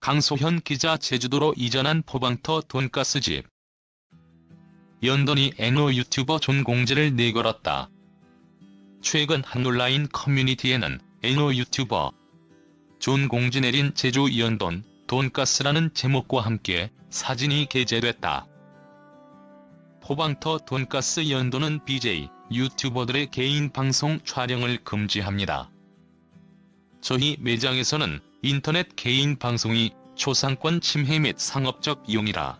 강소현 기자 제주도로 이전한 포방터 돈가스집. 연돈이 애노 유튜버 존공지를 내걸었다. 최근 한 온라인 커뮤니티에는 애노 유튜버 존공지 내린 제주 연돈 돈가스라는 제목과 함께 사진이 게재됐다. 포방터 돈가스 연돈은 BJ, 유튜버들의 개인 방송 촬영을 금지합니다. 저희 매장에서는 인터넷 개인 방송이 초상권 침해 및 상업적 이용이라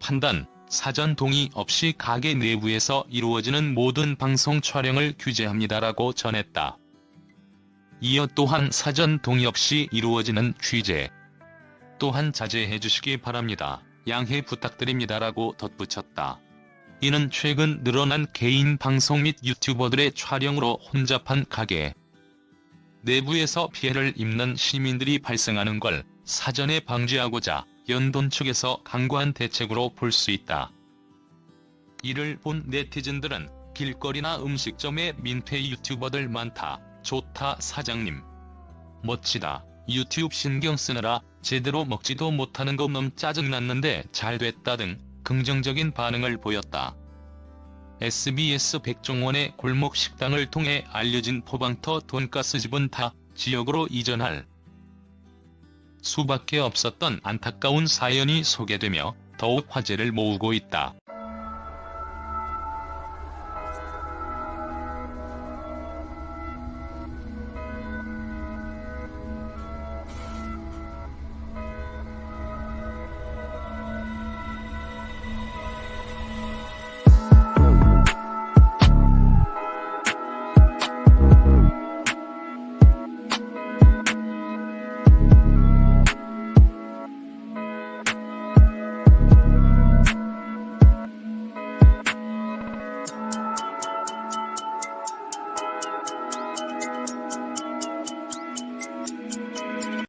판단, 사전 동의 없이 가게 내부에서 이루어지는 모든 방송 촬영을 규제합니다라고 전했다. 이어 또한 사전 동의 없이 이루어지는 취재 또한 자제해 주시기 바랍니다. 양해 부탁드립니다라고 덧붙였다. 이는 최근 늘어난 개인 방송 및 유튜버들의 촬영으로 혼잡한 가게 내부에서 피해를 입는 시민들이 발생하는 걸 사전에 방지하고자 연돈 측에서 강구한 대책으로 볼 수 있다. 이를 본 네티즌들은 길거리나 음식점에 민폐 유튜버들 많다. 좋다 사장님. 멋지다. 유튜브 신경 쓰느라 제대로 먹지도 못하는 거 너무 짜증났는데 잘 됐다 등 긍정적인 반응을 보였다. SBS 백종원의 골목 식당을 통해 알려진 포방터 돈가스 집은 타 지역으로 이전할 수밖에 없었던 안타까운 사연이 소개되며 더욱 화제를 모으고 있다.